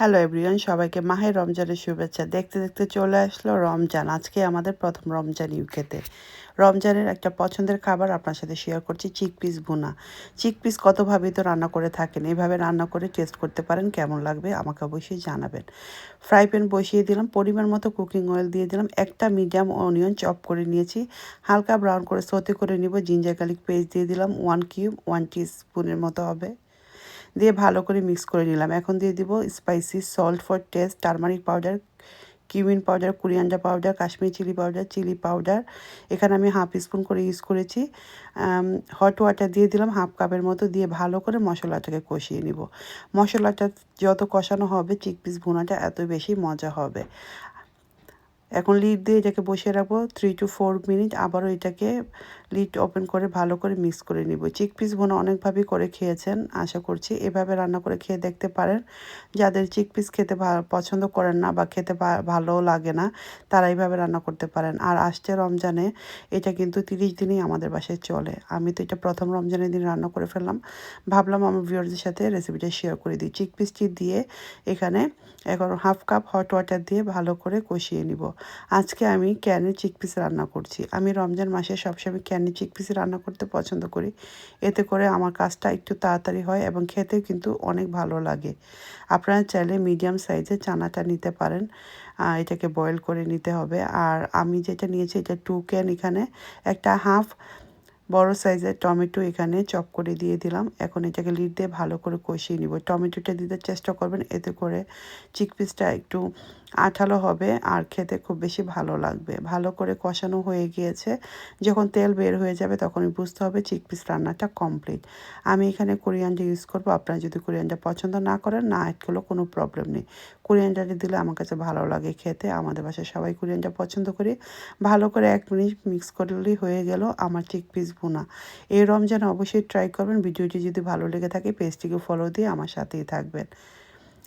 Hello everyone সবাইকে মাহে রমজানের শুভেচ্ছা। দেখতে দেখতে চলে আসলো রমজান। আজকে আমাদের প্রথম রমজান ইউকেতে রমজানের একটা পছন্দের খাবার আপনার সাথে শেয়ার করছি চিক পিস ভুনা। চিক পিস কতভাবে তো রান্না করে থাকেন? এইভাবে রান্না করে টেস্ট করতে পারেন, কেমন লাগবে আমাকে অবশ্যই জানাবেন। ফ্রাই প্যান বসিয়ে দিলাম, পরিমাণ মতো কুকিং অয়েল দিয়ে দিলাম, একটা মিডিয়াম অনিয়ন চপ করে নিয়েছি, হালকা ব্রাউন করে সতে করে নিব জিঞ্জার গার্লিক পেস্ট দিয়ে দিলাম ওয়ান কিউব ওয়ান স্পুনের মতো হবে। দিয়ে ভালো করে মিক্স করে নিলাম। এখন দিয়ে দিব spicy salt for taste turmeric powder cumin powder coriander powder Kashmiri chilli powder chilli powder এখানে আমি হাফ স্পুন করে ইউজ করেছি। হট ওয়াটার দিয়ে দিলাম হাফ কাপের মতো দিয়ে ভালো করে মশলাটাকে কষিয়ে নিব। মশলাটা যত কষানো হবে চিকপিস ভুনাটা এত বেশি মজা হবে। এখন লিড দিয়ে এটাকে বসিয়ে রাখব থ্রি টু ফোর মিনিট আবারও এটাকে লিড ওপেন করে ভালো করে মিক্স করে নিব। চিক পিস বোনা অনেকভাবেই করে খেয়েছেন, আশা করছি। এভাবে রান্না করে খেয়ে দেখতে পারেন। যাদের চিক পিস খেতে পছন্দ করেন না বা খেতে ভালো লাগে না, তারা এইভাবে রান্না করতে পারেন। আর আসছে রমজানে, এটা কিন্তু তিরিশ দিনই আমাদের বাসায় চলে। আমি তো এটা প্রথম রমজানের দিন রান্না করে ফেললাম। ভাবলাম আমার ভিউয়ারদের সাথে রেসিপিটা শেয়ার করে দিই। চিক পিসটি দিয়ে এখানে এখন হাফ কাপ হট ওয়াটার দিয়ে ভালো করে কষিয়ে নিব। আজকে আমি ক্যানের চিকপিস রান্না করছি। আমি রমজান মাসে সবসময় ক্যানের চিকপিস রান্না করতে পছন্দ করি। এতে করে আমার কাজটা একটু তাড়াতাড়ি হয় এবং খেতেও কিন্তু অনেক ভালো লাগে। আপনারা চাইলে মিডিয়াম সাইজের চানাটা নিতে পারেন। এটাকে বয়েল করে নিতে হবে। আর আমি যেটা নিয়েছি, এটা টু ক্যান এখানে একটা হাফ বড় সাইজের টমেটো এখানে চপ করে দিয়ে দিলাম। এখন এটাকে লিড দিয়ে ভালো করে কষিয়ে নিব। টমেটোটা দিতে চেষ্টা করবেন। এতে করে চিকপিসটা একটু আঠালো হবে, আর খেতে খুব বেশি ভালো লাগবে। ভালো করে কষানো হয়ে গিয়েছে। যখন তেল বের হয়ে যাবে তখনই বুঝতে হবে চিকপিস রান্নাটা কমপ্লিট আমি এখানে কোরিয়ানটা ইউজ করব। আপনারা যদি কোরিয়ানটা পছন্দ না করেন, না অ্যাড করলেও কোনো প্রবলেম নেই। কোরিয়ানটা দিলে আমার কাছে ভালো লাগে খেতে। আমাদের বাসায় সবাই কোরিয়ানটা পছন্দ করি। ভালো করে এক মিনিট মিক্স করলেই হয়ে গেল আমার চিকপিস ভুনা। এই রমজানে অবশ্যই ট্রাই করবেন। ভিডিওটি যদি ভালো লেগে থাকে পেজটিকে ফলো দিয়ে আমার সাথেই থাকবেন।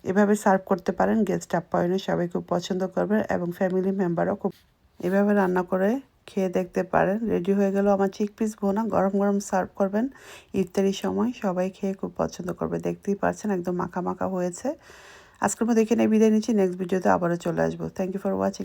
এভাবে সার্ভ করতে পারেন গেস্ট আপ্যায়নে সবাই খুব পছন্দ করবে এবং ফ্যামিলি মেম্বারও খুব এভাবে রান্না করে খেয়ে দেখতে পারেন। রেডি হয়ে গেল আমার চিক পিস বোনা গরম গরম সার্ভ করবেন। ইফতারির সময় সবাই খেয়ে খুব পছন্দ করবে। দেখতেই পারছেন একদম মাখা মাখা হয়েছে। আজকের মধ্যে এখানে বিদায় নিচ্ছি। নেক্সট ভিডিওতে আবারও চলে আসব। Thank you for watching